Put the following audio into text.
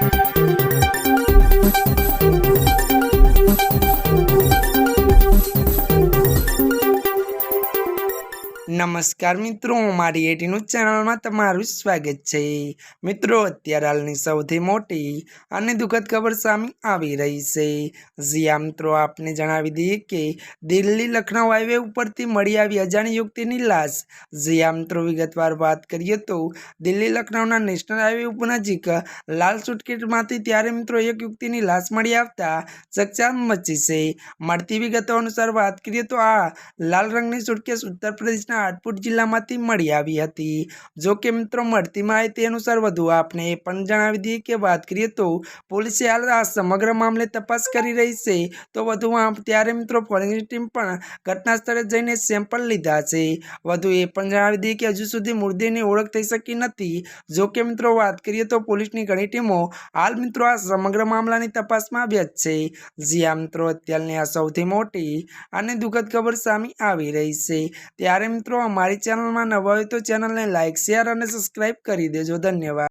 Thank you. નમસ્કાર મિત્રો, મારી એટીનું ચેનલમાં તમારું સ્વાગત છે. મિત્રો, અત્યારે હાલની સૌથી મોટી અને દુઃખદ ખબર સામે આવી રહી છે. જ્યાં મિત્રો, આપને જણાવી દઈએ કે દિલ્હી લખનઉ હાઈવે ઉપરથી મળી આવી અજાણી યુવતીની લાશ. જ્યાં મિત્રો, વિગતવાર વાત કરીએ તો દિલ્હી લખનઉના નેશનલ હાઈવે ઉપર નજીક લાલ સુટકેટમાંથી ત્યારે મિત્રો એક યુવતીની લાશ મળી આવતા ચકચાર મચી છે. મળતી વિગતો અનુસાર વાત કરીએ તો આ લાલ રંગની સુટકેસ ઉત્તર પ્રદેશના આટપુર જિલ્લામાંથી મળી આવી હતી. જો કે મિત્રો, મળતી માહિતી અનુસાર વધુ આપને એ પણ જણાવી દઈએ કે વાત કરીએ તો પોલીસે હાલ આ સમગ્ર મામલે તપાસ કરી રહી છે. તો વધુમાં ત્યારે મિત્રો ફોરેન્સિક ટીમ પણ ઘટના સ્થળે જઈને સેમ્પલ લીધા છે. વધુ એ પણ જણાવી દઈએ કે હજુ સુધી મૃતદેહની ઓળખ થઈ શકી નથી. જો કે મિત્રો, વાત કરીએ તો પોલીસની ઘણી ટીમો હાલ મિત્રો આ સમગ્ર મામલાની તપાસમાં વ્યસ્ત છે. જ્યાં મિત્રો, અત્યારની આ સૌથી મોટી અને દુઃખદ ખબર સામે આવી રહી છે. ત્યારે મિત્રો અમારી ચેનલમાં નવા હોય તો ચેનલને લાઇક શેર અને સબસ્ક્રાઈબ કરી દેજો. ધન્યવાદ.